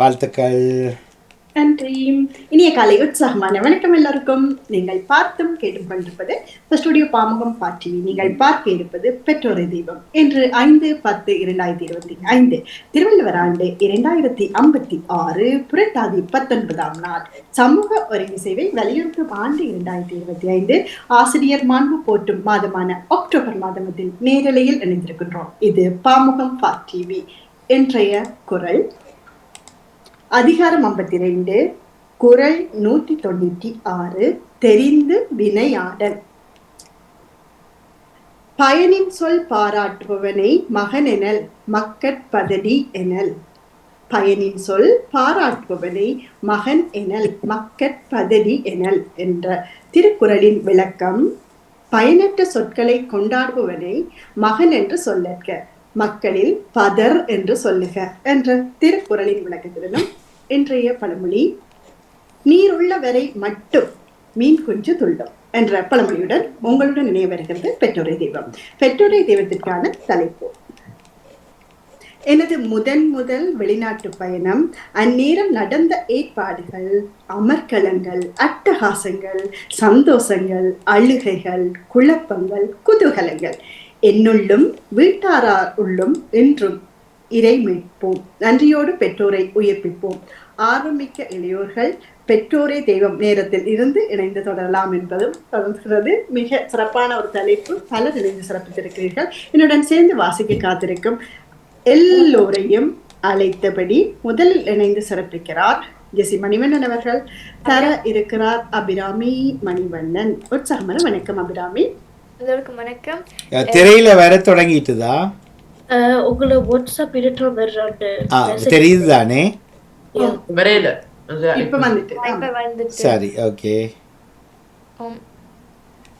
வாழ்த்துக்கள். நன்றி. இனிய காலை உற்சாகமான வணக்கம் எல்லாருக்கும். நீங்கள் பார்த்தும் கேட்டும் கொண்டிருப்பது ஸ்டுடியோ பாமுகம் பாட்டி நீங்கள் பார்க்க இருப்பது பெற்றோரை தெய்வம். என்று ஐந்து பத்து இரண்டாயிரத்தி இருபத்தி ஐந்து திருவள்ளுவர் ஆண்டு இரண்டாயிரத்தி ஐம்பத்தி ஆறு புரட்டாதி பத்தொன்பதாம் நாள். சமூக ஒருங்கிசைவை வலியுறுத்தும் ஆண்டு இரண்டாயிரத்தி இருபத்தி ஐந்து. ஆசிரியர் மாண்பு போற்றும் மாதமான அக்டோபர் மாதத்தில் நேரலையில் இணைந்திருக்கின்றோம். இது பாமுகம் பா டிவி இன்றைய குரல் அதிகாரம் ஐம்பத்தி ரெண்டு குரல் நூற்றி தொண்ணூற்றி ஆறு. தெரிந்து வினையாடல். பயனின் சொல் பாராட்டுபவனை மகன் எனல் மக்கட்பதடி எனல். பயனின் சொல் பாராட்டுபவனை மகன் எனல் மக்கட்பதடி எனல் என்ற திருக்குறளின் விளக்கம் பயனற்ற சொற்களை கொண்டாடுபவனை மகன் என்று சொல்லற்க. மக்களில் பதர் என்று சொல்லுக. என்ற திருக்குறளின் விளக்கத்திலும் இன்றைய பழமொழி நீருள்ள வரை மட்டும் மீன் குஞ்சு துள்ளும் என்ற பழமொழியுடன் உங்களுடன் நினைவு வருகிறது பெற்றோரை தெய்வம். பெற்றோரை தெய்வத்திற்கான தலைப்பு. எனது முதன் முதல் வெளிநாட்டு பயணம் அந்நேரம் நடந்த ஏற்பாடுகள் அமர்கலங்கள் அட்டகாசங்கள் சந்தோஷங்கள் அழுகைகள் குழப்பங்கள் குதூகலங்கள் என்னுள்ளும் வீட்டாரார் உள்ளும் என்றும் இறை மீட்போம் நன்றியோடு பெற்றோரை உயிர்ப்பிப்போம். ஆர்வமிக்க இளையோர்கள் பெற்றோரே தெய்வம் நேரத்தில் இருந்து இணைந்து தொடரலாம் என்பதும் தொடர்கிறது. மிக சிறப்பான ஒரு தலைப்பு. பலர் இணைந்து சிறப்பித்திருக்கிறீர்கள். என்னுடன் சேர்ந்து வாசிக்க காத்திருக்கும் எல்லோரையும் அழைத்தபடி முதலில் இணைந்து சிறப்பிக்கிறார் ஜெசி மணிவண்ணன் அவர்கள். தர இருக்கிறார் அபிராமி மணிவண்ணன். உற்சாகமான வணக்கம் அபிராமி. எல்லோருக்கும் வணக்கம். திரையில வர தொடங்கிட்டுதா? உங்களை வாட்ஸ்அப் இடத்துல வர்றாண்டு ஆ தெரியுது தானே வரையில. சரி ஓகே.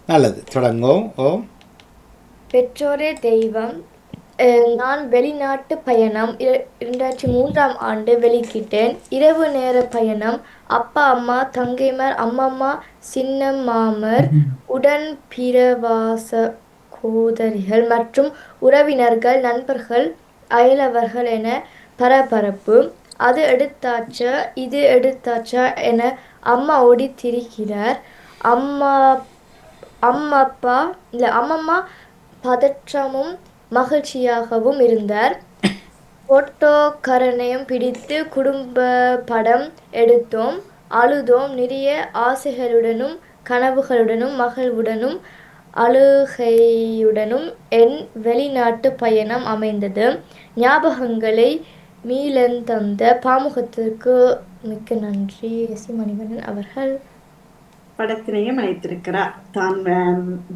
நல்லது தொடங்கும் ஓ பெற்றோரே தெய்வம் நான் வெளிநாட்டு பயணம் இர- இரண்டாயிரத்தி மூன்றாம் ஆண்டு வெளிக்கிட்டேன் இரவு நேர பயணம். அப்பா அம்மா தங்கைமார் அம்மம்மா சின்ன மாமர் உடன் பிரவாச கோதரிகள் மற்றும் உறவினர்கள் நண்பர்கள் அயலவர்கள் என பரபரப்பு. அது எடுத்தாச்சா? இது எடுத்தாச்சா? என அம்மா ஓடி திரிகிறார் அம்மா அம்மப்பா இல்லை அம்மம்மா பதற்றமும் மகிழ்ச்சியாகவும் இருந்தார். போட்டோ பிடித்து குடும்ப படம் எடுத்தோம். அழுதோம். நிறைய ஆசைகளுடனும் கனவுகளுடனும் மகிழ்வுடனும் அழுகையுடனும் என் வெளிநாட்டு பயணம் அமைந்தது. ஞாபகங்களை மீளந்தந்த பாமுகத்திற்கு மிக்க நன்றி. எஸ். மணிகண்டன் அவர்கள். படத்தினையும் அழைத்திருக்கிறார் தான்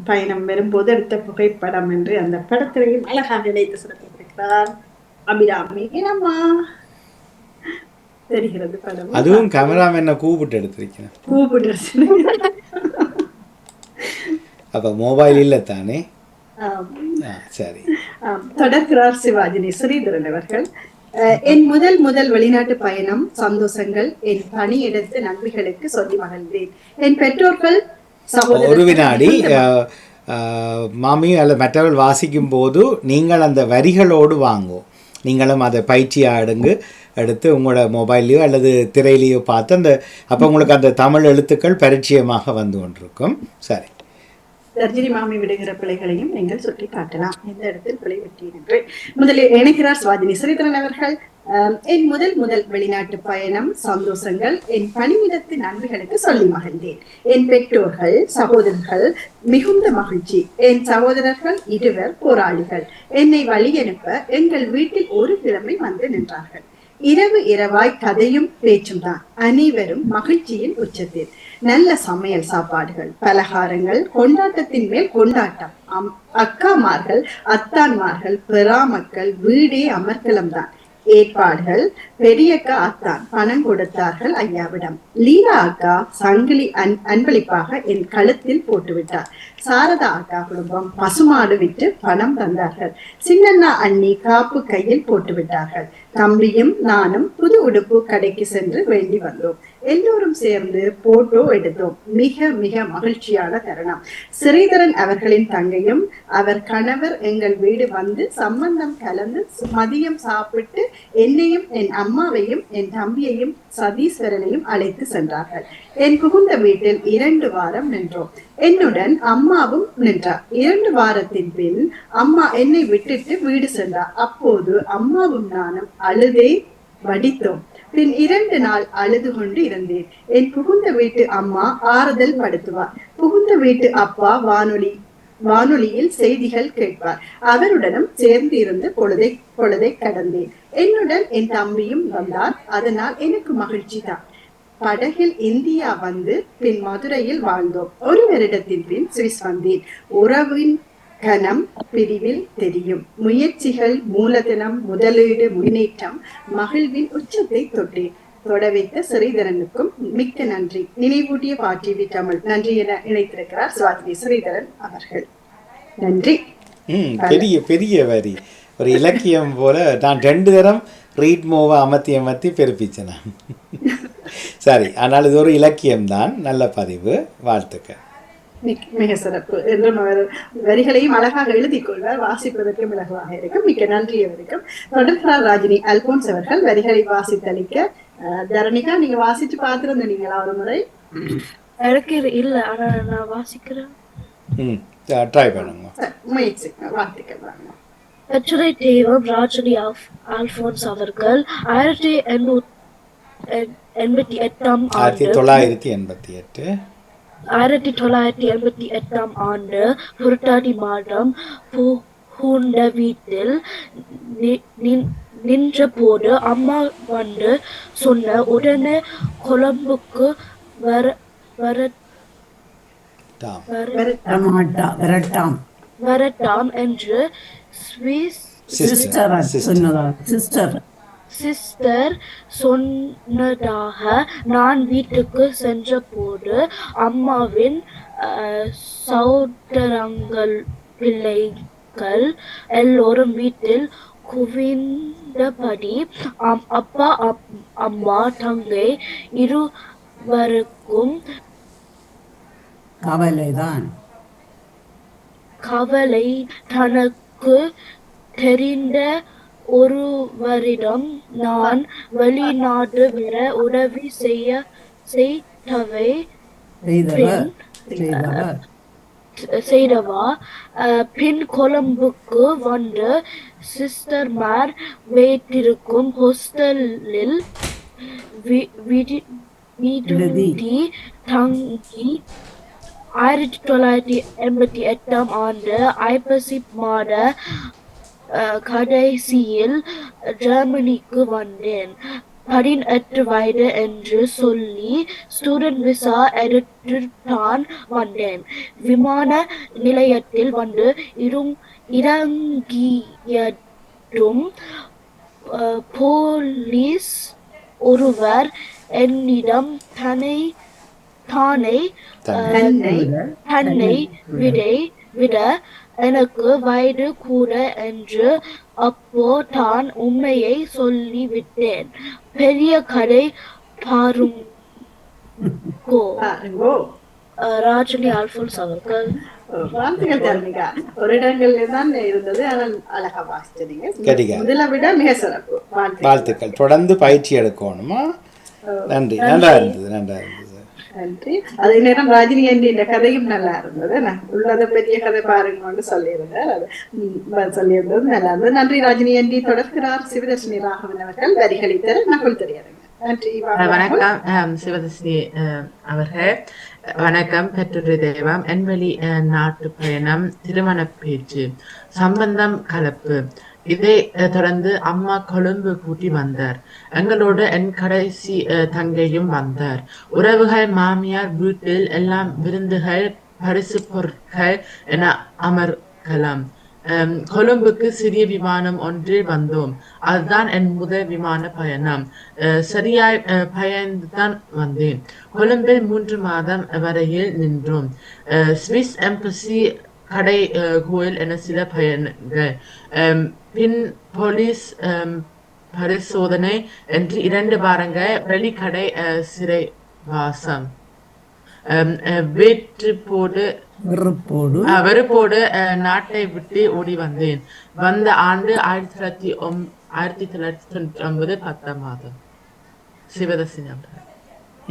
பயணம் வரும்போது எடுத்த புகைப்படம் என்று அந்த படத்தினையும் அழகாக இணைத்து சிறப்பித்திருக்கிறார். அபிராமி என்னம்மா தெரிகிறது படம். அதுவும் கேமராமேனை கூப்பிட்டு எடுத்திருக்கேன் கூப்பிடு அப்ப மொபைல் இல்லை தானே சரி. தொடர்கிறார் சிவாஜினி ஸ்ரீதரன் அவர்கள். என் முதல் முதல் வெளிநாட்டு பயணம் சந்தோஷங்கள் என் பணியிடத்து நன்றிகளுக்கு சொல்லி மகிழ்ந்தேன். என் பெற்றோர்கள் ஒரு வினாடி மாமி அல்ல மற்றவர்கள் வாசிக்கும் போது நீங்கள் அந்த வரிகளோடு வாங்கும் நீங்களும் அதை பயிற்சியாக எடுங்க எடுத்து உங்களோட மொபைல்லையோ அல்லது திரையிலையோ பார்த்து அந்த அப்போ உங்களுக்கு அந்த தமிழ் எழுத்துக்கள் பரிச்சயமாக வந்து கொண்டிருக்கும். சரி. தர்ஜினி மாமி விடுகிற பிள்ளைகளையும் நீங்கள் சுட்டி காட்டலாம். எந்த இடத்தில் பிழை வெட்டேன் என்று முதலில் இணைகிறார் சுவாதினி ஸ்ரீதரன் அவர்கள். என் முதல் முதல் வெளிநாட்டு பயணம் சந்தோஷங்கள் என் பணியிடத்து நன்மைகளுக்கு சொல்லி மகிழ்ந்தேன். என் பெற்றோர்கள் சகோதரர்கள் மிகுந்த மகிழ்ச்சி. என் சகோதரர்கள் இருவர் போராளிகள். என்னை வழி அனுப்ப எங்கள் வீட்டில் ஒரு கிழமை வந்து நின்றார்கள். இரவு இரவாய் கதையும் பேச்சும் தான் அனைவரும் மகிழ்ச்சியின் உச்சத்தில். நல்ல சமையல் சாப்பாடுகள் பலகாரங்கள் கொண்டாட்டத்தின் மேல் கொண்டாட்டம். அம்- அக்காமார்கள் அத்தான்மார்கள் பெறாமக்கள் வீடே அமர்க்கலம் தான் ஏற்பாடுகள் பெரியக்கா அத்தான் பணம் கொடுத்தார்கள் ஐயாவிடம். லீலா அக்கா சங்கிலி அன் அன்பளிப்பாக என் கழுத்தில் போட்டுவிட்டார். சாரதா அக்கா குடும்பம் பசுமாடு விட்டு பணம் தந்தார்கள். சின்னண்ணா அண்ணி காப்பு கையில் போட்டு விட்டார்கள் தம்பியும் நானும் புது உடுப்பு கடைக்கு சென்று வேண்டி வந்தோம். எல்லோரும் சேர்ந்து போட்டோ எடுத்தோம். மிக மிக மகிழ்ச்சியான தருணம். ஸ்ரீதரன் அவர்களின் தங்கையும் அவர் கணவர் எங்கள் வீடு வந்து சம்பந்தம் கலந்து மதியம் சாப்பிட்டு என்னையும் என் அம்மாவையும் என் தம்பியையும் சதீஸ்வரனையும் அழைத்து சென்றார்கள். என் புகுந்த வீட்டில் இரண்டு வாரம் நின்றோம். என்னுடன் அம்மாவும் நின்றார். இரண்டு வாரத்தின் பின் அம்மா என்னை விட்டுட்டு வீடு சென்றார். அப்போது அம்மாவும் நானும் அழுதே வடித்தோம். பின் இரண்டு நாள் அழுது கொண்டு இருந்தேன். என் புகுந்த வீட்டு அம்மா ஆறுதல் படுத்துவார் புகுந்த வீட்டு அப்பா வானொலி வானொலியில் செய்திகள் கேட்பார். அவருடனும் சேர்ந்து இருந்து பொழுதை பொழுதை கடந்தேன். என்னுடன் என் தம்பியும் வந்தார். அதனால் எனக்கு மகிழ்ச்சி தான். படகில் இந்தியா வந்து பின் மதுரையில் வாழ்ந்தோம். ஒரு வருடத்தின் பின் சுவிஸ் வந்தேன். உறவின் கணம் பிரிவில் தெரியும். முயற்சிகள் மூலதனம் முதலீடு முன்னேற்றம் மகிழ்வின் உச்சத்தை தொட்டேன் தொட வைத்த ஸ்ரீதரனுக்கும் மிக்க நன்றி. நினைவூட்டிய பாட்டிவி தமிழ். நன்றி என இணைத்திருக்கிறார் சுவாதி ஸ்ரீதரன் அவர்கள். நன்றி. ம் பெரிய பெரிய வரி. ஒரு இலக்கியம் போல நான் ரெண்டு தரம் ரீட் மூவை அமர்த்தி அமர்த்தி பெருப்பிச்சேன். சரி ஆனால் இது ஒரு இலக்கியம்தான். நல்ல பதிவு. வாழ்த்துக்கள். மிக சிறப்பு. என்றும் அவர் வரிகளையும் அழகாக எழுதிக் கொள்வார் வாசிப்பதற்கும் இலகுவாக இருக்கும். மிக்க நன்றி அவருக்கும். தொடர்கிறார் ராஜினி அல்போன்ஸ் அவர்கள் வரிகளை வாசித்தளிக்க தரணிகா நீங்க வாசிச்சு பார்த்திருந்தீங்களா ஒரு முறை? எனக்கு இல்ல. ஆனா நான் வாசிக்கிறேன். ட்ரை பண்ணுங்க. முயற்சி. வாங்க கட்டுரை தெய்வம் ராஜினி ஆஃப் அல்போன்ஸ் அவர்கள் ஆயிரத்தி எண்ணூத்தி எண்பத்தி எட்டாம் ஆயிரத்தி தொள்ளாயிரத்தி எண்பத்தி எட்டு. ஆயிரத்தி தொள்ளாயிரத்தி எண்பத்தி எட்டாம் ஆண்டு புரட்டாதி மாதம் பூண்ட வீட்டில் நின்ற போது அம்மா வந்து சொன்ன உடனே கொழம்புக்கு வர வர விரட்டாம். வரட்டாம். என்று ஸ்விஸ் சிஸ்டர் சொன்னதா சிஸ்டர் சிஸ்டர் சொன்னதாக நான் வீட்டுக்கு சென்றபோது அம்மாவின் அஹ், சகோதரங்கள் பிள்ளைகள் எல்லோரும் வீட்டில் குவிந்தபடி அப்பா அப்- அம்மா தங்கை இருவருக்கும் கவலைதான். கவலை தனக்கு தெரிந்த ஒருவரிடம் நான் வெளிநாடு வர உதவி செய்ய செய்தவை செய்தவா? பின் கொழும்புக்கு வந்து சிஸ்டர்மார் வைத்திருக்கும் ஹோஸ்டலில் விடி- விடுதி தங்கி ஆயிரத்தி தொள்ளாயிரத்தி எண்பத்தி எட்டாம் ஆண்டு ஐப்பசி மாத கடைசியில் ஜெர்மனிக்கு வந்தேன். பதினெட்டு வயது என்று சொல்லி ஸ்டூடெண்ட் விசா எடுத்து தான் வந்தேன். விமான நிலையத்தில் வந்து இரும் இறங்கியதும் போலீஸ் ஒருவர் என்னிடம் தன்னை தானே தன்னை விடை விட எனக்கு வயது கூட என்று அப்போ தான் உண்மையை சொல்லிவிட்டேன். பெரிய கதை பாருங்கோ. ராஜினி அல்போன்ஸ் அவர்கள். வாழ்த்துக்கள் தரணிகா ஒரு இடங்கள்ல தான் இருந்தது ஆனால் அழகா வாசிச்சீங்க கடிகா. முதல விட மிக சிறப்பு. வாழ்த்துக்கள். வாழ்த்துக்கள். தொடர்ந்து பயிற்சி எடுக்கணுமா? நன்றி. நல்லா இருந்தது நல்லா இருந்தது. நன்றி அதே நேரம் ராஜினி என்ற இந்த கதையும் நல்லா இருந்தது. உள்ளதை உள்ளத பெரிய கதை பாருங்கன்னு சொல்லியிருந்தார் அது சொல்லியிருந்தது. நல்லா இருந்தது. நன்றி ராஜினி என்டி தொடர்கிறார் சிவதர்ஷினி ராகவன் அவர்கள். வரிகளை தர நகல் தெரியாதுங்க. நன்றி வணக்கம். அஹ், சிவதர்ஷினி அஹ், அவர்கள். வணக்கம். பெற்றொரு தெய்வம் என்வெளி அஹ், நாட்டு பயணம் திருமண பேச்சு சம்பந்தம் கலப்பு. இதை தொடர்ந்து அம்மா கொழும்பு கூட்டி வந்தார். எங்களோட என் கடைசி அஹ், தங்கையும் வந்தார். உறவுகள் மாமியார் வீட்டில் எல்லாம் விருந்துகள் பரிசு பொருட்கள் என அமர்கலாம் கொழும்புக்கு சிறிய விமானம் ஒன்றில் வந்தோம். அதுதான் என் முதல் விமான பயணம். சரியாய் அஹ், பயந்துதான் வந்தேன். கொழும்பில் மூன்று மாதம் வரையில் நின்றோம். அஹ், ஸ்விஸ் எம்பசி கடை அஹ், கோயில் என சில பயணங்கள். பின் போலீஸ் அம், பரிசோதனை என்று இரண்டு வாரங்கள் வெளிக்கடை சிறை வாசம் வெற்றுப்போடு வெறுப்போடு. வெறுப்போடு நாட்டை விட்டு ஓடி வந்தேன். வந்த ஆண்டு ஆயிரத்தி தொள்ளாயிரத்தி ஒம் ஆயிரத்தி தொள்ளாயிரத்தி தொண்ணூற்றி ஒன்பது பத்தாம் மாதம். சிவதர்சினி அவர்கள்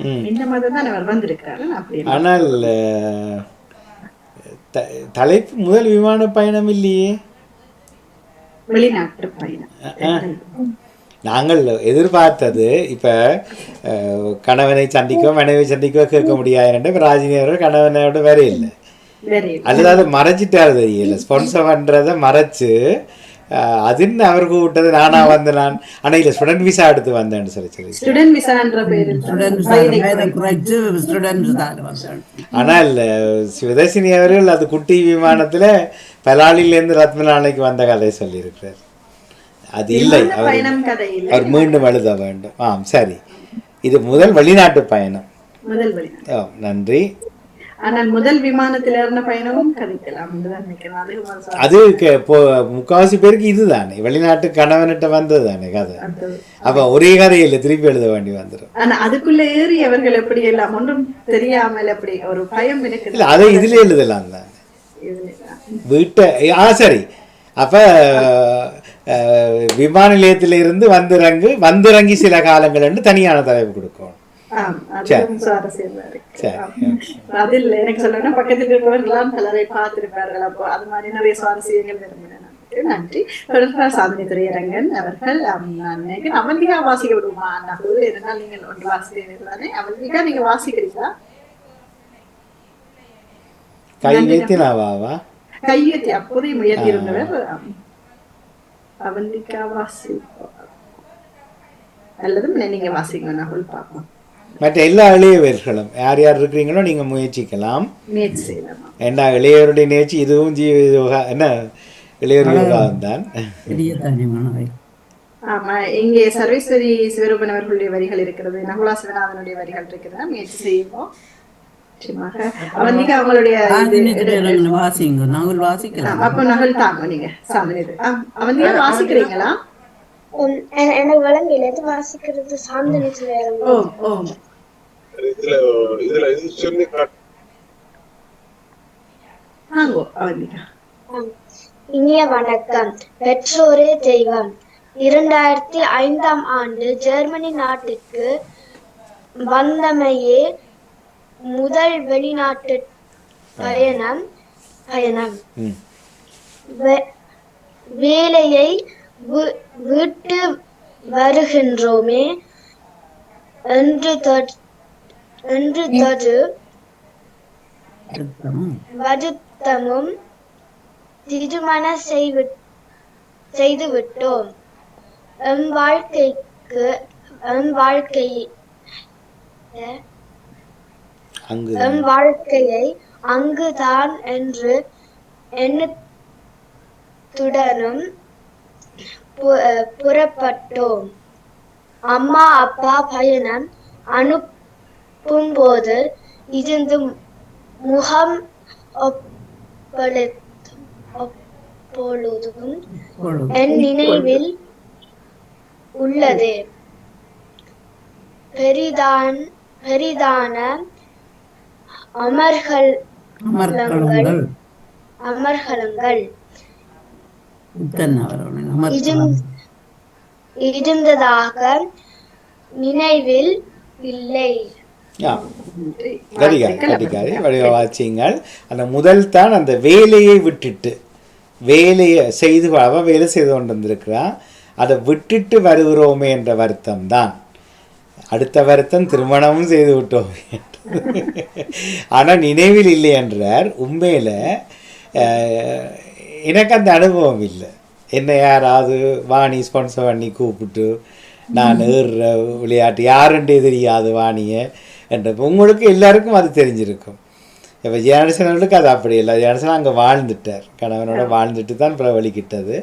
ம். இந்த மாதம் தான் அவர் வந்திருக்கிறாரு ஆனால் தலைப்பு முதல் விமான பயணம் இல்லையே. வெளிநாட்டு பயணம் நாங்கள் எதிர்பார்த்தது இப்போ கணவனை சந்திக்கோ மனைவி சந்திக்கோ கேட்க முடியாது இப்போ ராஜினி அவர்கள் கணவனோட வேற இல்லை வேற அல்லது அதை மறைச்சிட்டாரு தெரியல ஸ்பான்சர் பண்ணுறதை மறைச்சு அஹ், அதுன்னு அவர் கூப்பிட்டது நானா வந்து நான் ஆனால் இல்லை ஸ்டூடெண்ட் விசா எடுத்து வந்தேன்னு சொல்லி சொல்லி ஸ்டூடெண்ட் விசான்ற பேரில் ஸ்டூடெண்ட்ஸ் வயதை குறைச்சு ஸ்டூடெண்ட்ஸ் தான் வந்தேன். ஆனால் சிவதர்சினி அவர்கள் அது குட்டி விமானத்தில் பலாலிலேருந்து ரத்மலானைக்கு வந்த கதை சொல்லியிருக்கிறார். அது இல்லை. அவர் கதை இல்லை அவர் மீண்டும் எழுத வேண்டும். ஆம் சரி. இது முதல் வெளிநாட்டு பயணம். நன்றி. ஆனால் முதல் விமானத்தில் ஏறின பயணமும் கதைக்கலாம் அது முக்காவாசி பேருக்கு இதுதானே. வெளிநாட்டு கணவன்கிட்ட வந்தது தானே கதை. அப்போ ஒரே கதையில் திருப்பி எழுத வேண்டி வந்துடும் ஆனா அதுக்குள்ள ஏறி அவர்கள் எப்படி எல்லாம்? ஒன்றும் தெரியாமல் எப்படி ஒரு பயம் இல்லை அதை இதில் எழுதலாம் தான். வீட்டை ஆ சரி. அப்போ விமான நிலையத்திலிருந்து வந்திறங்கு வந்திறங்கி சில காலங்கள்னு தனியான தலைப்பு கொடுக்கும். அதில் எனக்கு சொல்லணும்னா பக்கத்தில் இருப்பவர்களாம் பலரை பார்த்திருப்பார்கள். அப்போ அது மாதிரி நிறைய சுவாரஸ்யங்கள் விரும்பினேன். நன்றி. சாதனை திரையரங்கன் அவர்கள் நான் நினைக்கிறேன் அவந்திகா வாசிக்க விடுமா? நகுல் இருந்தால் நீங்கள் ஒன்று வாசிக்கிறீர்கள் தானே அவந்திகா நீங்க வாசிக்கிறீங்களா? கை வைத்தினாவாவா கையெழுத்தி அப்போதே முயற்சி இருந்தவர் ஆம். அவந்திகா வாசி அல்லது நீங்க வாசிங்க நகுல் பார்ப்போம் மற்ற எல்லா இளையவர்களும் யார் யார் இருக்கிறீங்களோ நீங்கள் முயற்சிக்கலாம் ஏன்னா இளையவருடைய நிகழ்ச்சி இதுவும் ஜீவ யோகா என்ன இளையர் யோகாவும் தான் ஆமா இங்கே சர்வேஸ்வரி சிவரூபன் அவர்களுடைய வரிகள் இருக்கிறது நகுலா சிவநாதனுடைய வரிகள் இருக்கிறது முயற்சி செய்வோம் நிச்சயமாக. அவந்திக்கு அவங்களுடைய இது- வாசிங்க. நாங்கள் வாசிக்கலாம். ஆம், அப்போ நகல் தாங்க நீங்க. சாமி இது. ஆம், அவந்திகா வாசிக்கிறீங்களா? உம், எ- எனக்கு விளங்கல வாசிக்கிறது சாந்தனிச்சு வேற ஓம் ஓம் இதுல இதுல இது சொல்லி காட்டு. தாங்கோ அவந்திகா ஆம். இனிய வணக்கம். பெற்றோரே தெய்வம். இரண்டாயிரத்தி ஐந்தாம் ஆண்டு ஜெர்மனி நாட்டுக்கு வந்தமையே முதல் வெளிநாட்டு பயணம் பயணம். வேலையை வி- விட்டு வருகின்றோமே என்று என்று தொடு அர்த்தம் வருத்தமும். திருமண செய்வி செய்து விட்டோம். எம் வாழ்க்கைக்கு எம் வாழ்க்கை அங்கு எம் வாழ்க்கையை அங்குதான் என்று எண்ணத்துடனும் புறப்பட்டோம். அம்மா அப்பா பயணம் அனுப்பும்போது இருந்து முகம் இப்பொழுது என் நினைவில் உள்ளது. பெரிதான் பெரிதான அமர்கள் அமர்களங்கள் அமர்க்களம் இருந்ததாக நினைவில் இல்லை. வாச்சியங்கள் அந்த முதல் தான் அந்த வேலையை விட்டுட்டு வேலையை செய்து அவன் வேலை செய்து கொண்டு வந்திருக்கிறான் அதை விட்டுட்டு வருகிறோமே என்ற வருத்தம் தான் அடுத்த வருத்தம் திருமணமும் செய்து விட்டோமே. ஆனால் நினைவில் இல்லை என்றார். உண்மையில் எனக்கு அந்த அனுபவம் இல்லை. என்ன யாராவது வாணி ஸ்பான்சர் பண்ணி கூப்பிட்டு நான் ஏறுற விளையாட்டு யாருன்றே தெரியாது வாணியை என்ற உங்களுக்கு எல்லாருக்கும் அது தெரிஞ்சிருக்கும். இப்போ ஜேனசனர்களுக்கு அது அப்படி இல்லை. ஜேனசன் அங்கே வாழ்ந்துட்டார். கணவனோட வாழ்ந்துட்டு தான் பிரபலிக்கிட்டது